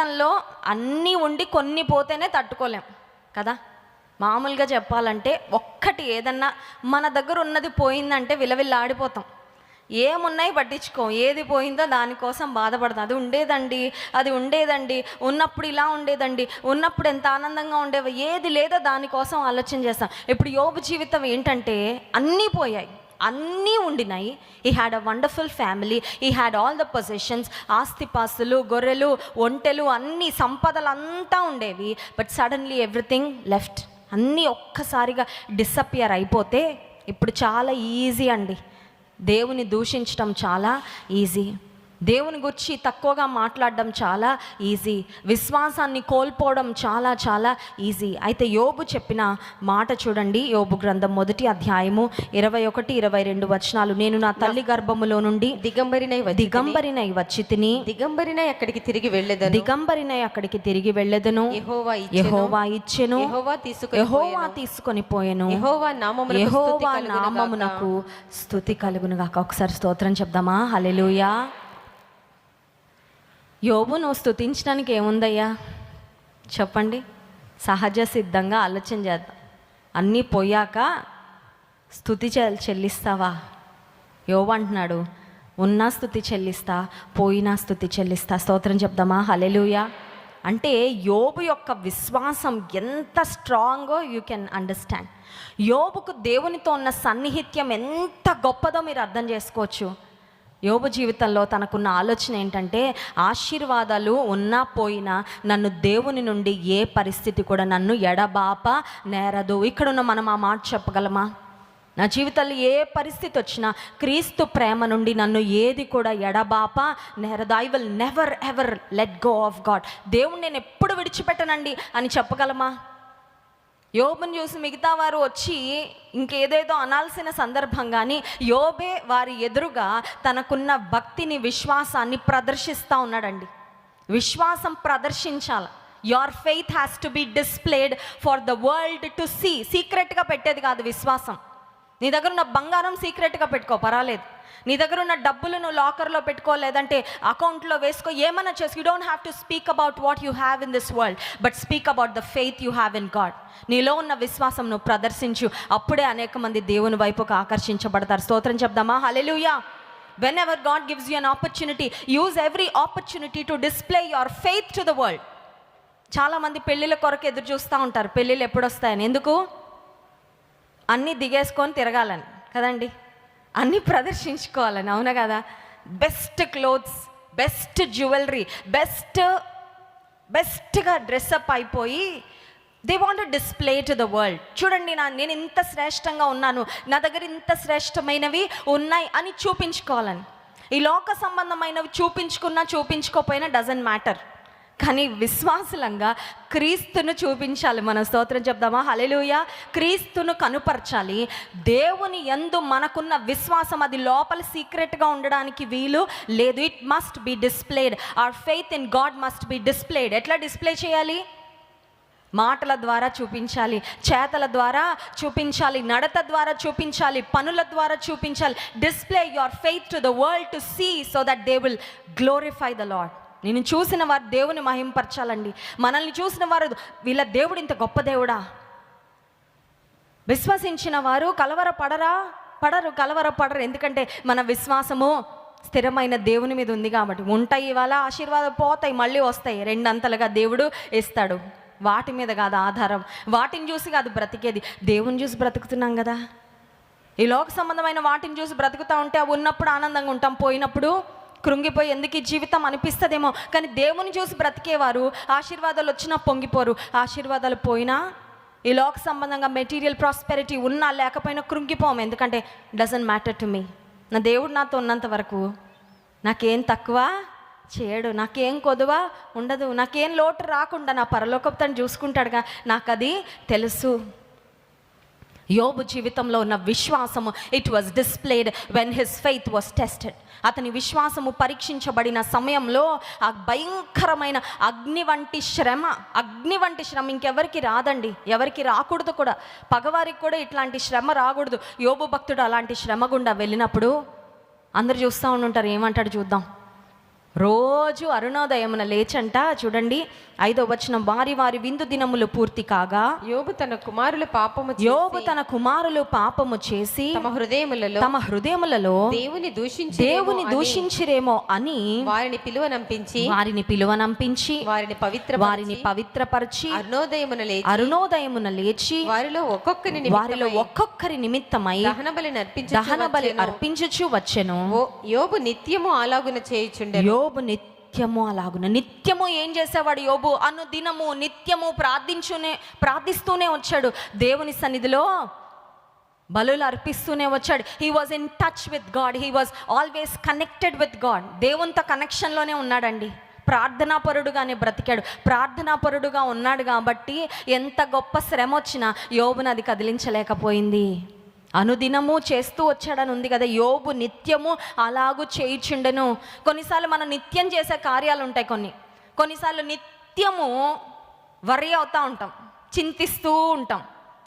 జీవితంలో అన్నీ ఉండి కొన్ని పోతేనే తట్టుకోలేం కదా? మామూలుగా చెప్పాలంటే ఒక్కటి ఏదన్నా మన దగ్గర ఉన్నది పోయిందంటే విలవిల్లాడిపోతాం. ఏమున్నాయి పట్టించుకోం ఏది పోయిందో దానికోసం బాధపడతాం. అది ఉండేదండి అది ఉండేదండి ఉన్నప్పుడు ఇలా ఉండేదండి ఉన్నప్పుడు ఎంత ఆనందంగా ఉండేవి ఏది లేదో దానికోసం ఆలోచన చేస్తాం. ఇప్పుడు యోగు జీవితం ఏంటంటే అన్నీ పోయాయి. అన్నీ ఉండినాయి. He had a wonderful family he had all the possessions ఆస్తిపాస్తులు గొర్రెలు ఒంటెలు అన్ని సంపదలు అంతా ఉండేవి. బట్ సడన్లీ ఎవ్రీథింగ్ లెఫ్ట్ అన్నీ ఒక్కసారిగా డిసప్పియర్ అయిపోతే ఇప్పుడు చాలా ఈజీ అండి. దేవుని దూషించడం చాలా ఈజీ దేవుని గురించి తక్కువగా మాట్లాడడం చాలా ఈజీ. విశ్వాసాన్ని కోల్పోవడం చాలా చాలా ఈజీ. అయితే యోబు చెప్పిన మాట చూడండి. యోబు గ్రంథం మొదటి అధ్యాయము ఇరవై ఒకటి ఇరవై రెండు వచనాలు. నేను నా తల్లి గర్భములో నుండి దిగంబరినై దిగంబరినై వచ్చి తిని దిగంబరినై అక్కడికి తిరిగి వెళ్ళేదను. దిగంబరినై అక్కడికి తిరిగి వెళ్ళెదను. యెహోవా ఇచ్చెను. యెహోవా తీసుకొని పోయెను. యెహోవా నామమునకు స్థుతి కలుగును గాక. ఒకసారి స్తోత్రం చెప్దామా? హల్లెలూయా. యోబు నువ్వు స్థుతించడానికి ఏముందయ్యా? చెప్పండి. సహజ సిద్ధంగా ఆలోచన చేద్దాం. అన్నీ పోయాక స్థుతి చె- చెల్లిస్తావా? యోబు అంటున్నాడు ఉన్నా స్థుతి చెల్లిస్తా పోయినా స్థుతి చెల్లిస్తా. స్తోత్రం చెప్దామా? హలెలుయా అంటే యోబు యొక్క విశ్వాసం ఎంత స్ట్రాంగో యూ కెన్ అండర్స్టాండ్. యోబుకు దేవునితో ఉన్న సన్నిహిత్యం ఎంత గొప్పదో మీరు అర్థం చేసుకోవచ్చు. యోబు జీవితంలో తనకున్న ఆలోచన ఏంటంటే ఆశీర్వాదాలు ఉన్నా పోయినా నన్ను దేవుని నుండి ఏ పరిస్థితి కూడా నన్ను ఎడబాప నేరదు. ఇక్కడున్న మనం ఆ మాట చెప్పగలమా? నా జీవితంలో ఏ పరిస్థితి వచ్చినా క్రీస్తు ప్రేమ నుండి నన్ను ఏది కూడా ఎడబాప నేరదు. I will never ever let go of God దేవుణ్ణి నేను ఎప్పుడు విడిచిపెట్టనండి అని చెప్పగలమా? యోబును చూసి మిగతా వారు వచ్చి ఇంకేదేదో అనాల్సిన సందర్భం కానీ యోబే వారి ఎదురుగా తనకున్న భక్తిని విశ్వాసాన్ని ప్రదర్శిస్తూ ఉన్నాడండి. విశ్వాసం ప్రదర్శించాల. Your faith has to be displayed for the world to see సీక్రెట్గా పెట్టేది కాదు విశ్వాసం. నీ దగ్గర ఉన్న బంగారం సీక్రెట్గా పెట్టుకో పర్వాలేదు. నీ దగ్గర ఉన్న డబ్బులు నువ్వు లాకర్లో పెట్టుకో లేదంటే అకౌంట్లో వేసుకో ఏమన్నా చేసుకో you don't have to speak about what you have in this world but speak about the faith you have in God నీలో ఉన్న విశ్వాసం నువ్వు ప్రదర్శించు. అప్పుడే అనేక మంది దేవుని వైపుకు ఆకర్షించబడతారు. స్తోత్రం చెప్దామా? Hallelujah whenever God gives you an opportunity use every opportunity to display your faith to the world చాలామంది పెళ్ళిళ్ళ కొరకు ఎదురు చూస్తూ ఉంటారు. పెళ్ళిళ్ళు ఎప్పుడు వస్తాయని ఎందుకు? అన్నీ దిగేసుకొని తిరగాలని కదండి? అన్నీ ప్రదర్శించుకోవాలని అవునా కదా? Best clothes best jewellery best బెస్ట్గా డ్రెస్అప్ అయిపోయి they want display to the world. చూడండి నా నేను ఇంత శ్రేష్టంగా ఉన్నాను నా దగ్గర ఇంత శ్రేష్టమైనవి ఉన్నాయి అని చూపించుకోవాలని. ఈ లోక సంబంధమైనవి చూపించుకున్నా చూపించుకోపోయినా డజంట్ మ్యాటర్ కానీ విశ్వాసులంగా క్రీస్తును చూపించాలి. మనం స్తోత్రం చెప్దామా? హలెలుయ క్రీస్తును కనుపరచాలి. దేవుని ఎందు మనకున్న విశ్వాసం అది లోపల సీక్రెట్గా ఉండడానికి వీలు లేదు. It must be displayed our faith in God must be displayed ఎట్లా డిస్ప్లే చేయాలి? మాటల ద్వారా చూపించాలి. చేతల ద్వారా చూపించాలి. నడత ద్వారా చూపించాలి. పనుల ద్వారా చూపించాలి. Display your faith to the world to see so that they will glorify the Lord నేను చూసిన వారు దేవుని మహింపరచాలండి. మనల్ని చూసిన వారు వీళ్ళ దేవుడు ఇంత గొప్ప దేవుడా? విశ్వసించిన వారు కలవర పడరా పడరు కలవర పడరు ఎందుకంటే మన విశ్వాసము స్థిరమైన దేవుని మీద ఉంది కాబట్టి. ఉంటాయి ఇవాళ ఆశీర్వాదం పోతాయి మళ్ళీ వస్తాయి. రెండంతలుగా దేవుడు ఇస్తాడు. వాటి మీద కాదు ఆధారం. వాటిని చూసి కాదు బ్రతికేది. దేవుని చూసి బ్రతుకుతున్నాం కదా. ఈ లోక సంబంధమైన వాటిని చూసి బ్రతుకుతా ఉంటే అవి ఉన్నప్పుడు ఆనందంగా ఉంటాం. పోయినప్పుడు కృంగిపోయి ఎందుకు ఈ జీవితం అనిపిస్తుందేమో? కానీ దేవుని చూసి బ్రతికేవారు ఆశీర్వాదాలు వచ్చినా పొంగిపోరు. ఆశీర్వాదాలు పోయినా ఈ లోక సంబంధంగా మెటీరియల్ ప్రాస్పెరిటీ ఉన్నా లేకపోయినా కృంగిపోం ఎందుకంటే డజంట్ మ్యాటర్ టు మీ నా దేవుడు నాతో ఉన్నంత వరకు నాకేం తక్కువ చేయడు నాకేం కొదువ ఉండదు నాకేం లోటు రాకుండా నా పరలోకపు తను చూసుకుంటాడుగా నాకు అది తెలుసు. యోబు జీవితంలో ఉన్న విశ్వాసము it was displayed when his faith was tested అతని విశ్వాసము పరీక్షించబడిన సమయంలో ఆ భయంకరమైన అగ్ని వంటి శ్రమ అగ్ని వంటి శ్రమ ఇంకెవరికి రాదండి ఎవరికి రాకూడదు కూడా. పగవారికి కూడా ఇట్లాంటి శ్రమ రాకూడదు. యోబు భక్తుడు అలాంటి శ్రమ గుండా వెళ్ళినప్పుడు అందరు చూస్తూ ఉంటారు ఏమంటాడు చూద్దాం. రోజు అరుణోదయమున లేచంట. చూడండి ఐదో వచనం వారి వారి విందు దినములు పూర్తి కాగా. యోబు తన కుమారుల పాపము యోబు తన కుమారులు పాపము చేసి తమ హృదయములలో తమ హృదయములలో దేవుని దూషించి దేవుని దూషించిరేమో అని వారిని పిలువనంపించి వారిని పిలువనంపించి వారిని పవిత్ర వారిని పవిత్రపరిచి అరుణోదయమున లేచి అరుణోదయమున లేచి వారిలో ఒక్కొక్కరిని వారిలో ఒక్కొక్కరి నిమిత్తమై దహన బలి నర్పించు దహన బలి అర్పించుచు వచ్చెను. యోబు నిత్యము అలాగున చేయుచుండెను. యోబు నిత్యము అలాగున. నిత్యము ఏం చేసేవాడు యోబు? అను దినము నిత్యము ప్రార్థించునే ప్రార్థిస్తూనే వచ్చాడు. దేవుని సన్నిధిలో బలులు అర్పిస్తూనే వచ్చాడు. He was in touch with God he was always connected with God దేవునితో కనెక్షన్లోనే ఉన్నాడండి. ప్రార్థనాపరుడుగానే బ్రతికాడు. ప్రార్థనాపరుడుగా ఉన్నాడు కాబట్టి ఎంత గొప్ప శ్రమ వచ్చినా యోబుని అది కదిలించలేకపోయింది. అనుదినము చేస్తూ వచ్చాడని ఉంది కదా యోబు నిత్యము అలాగూ చేయిచుండెను. కొన్నిసార్లు మనం నిత్యం చేసే కార్యాలు ఉంటాయి కొన్ని. కొన్నిసార్లు నిత్యము వరి అవుతూ ఉంటాం చింతిస్తూ ఉంటాం.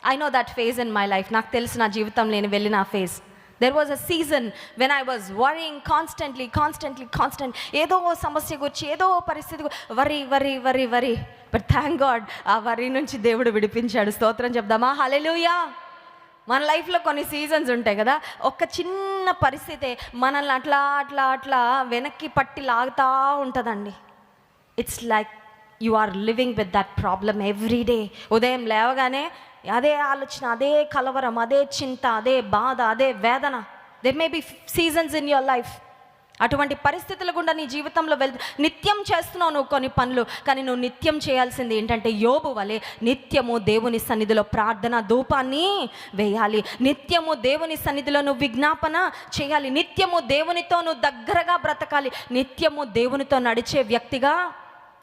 I know that phase in my life నాకు తెలుసు నా జీవితం నేను వెళ్ళిన ఆ phase there was a season when I was worrying constantly constantly constant ఏదో సమస్య గురించి ఏదో పరిస్థితి వరి వరి వరి వరి. బట్ థ్యాంక్ గాడ్ ఆ వరి నుంచి దేవుడు విడిపించాడు. స్తోత్రం చెప్దామా? హలెలుయా మన లైఫ్లో కొన్ని సీజన్స్ ఉంటాయి కదా ఒక చిన్న పరిస్థితి మనల్ని అట్లా అట్లా అట్లా వెనక్కి పట్టి లాగుతూ ఉంటుందండి. It's like you are living with that problem every day ఉదయం లేవగానే అదే ఆలోచన అదే కలవరం అదే చింత అదే బాధ అదే వేదన. They may be seasons in your life అటువంటి పరిస్థితుల గుండా నీ జీవితంలో వెళ్ నిత్యం చేస్తున్నావు నువ్వు కొన్ని పనులు కానీ నువ్వు నిత్యం చేయాల్సింది ఏంటంటే యోబు వలె నిత్యము దేవుని సన్నిధిలో ప్రార్థన ధూపాన్ని వేయాలి. నిత్యము దేవుని సన్నిధిలో నువ్వు విజ్ఞాపన చేయాలి. నిత్యము దేవునితో నువ్వు దగ్గరగా బ్రతకాలి. నిత్యము దేవునితో నడిచే వ్యక్తిగా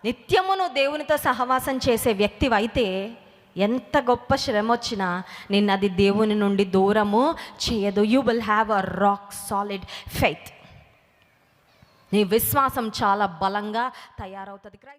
నిత్యము నువ్వు దేవునితో సహవాసం చేసే వ్యక్తివైతే ఎంత గొప్ప శ్రమ వచ్చినా నిన్నది దేవుని నుండి దూరము చేయదు. You will have a rock solid faith నీ విశ్వాసం చాలా బలంగా తయారవుతుంది. క్రైస్ట్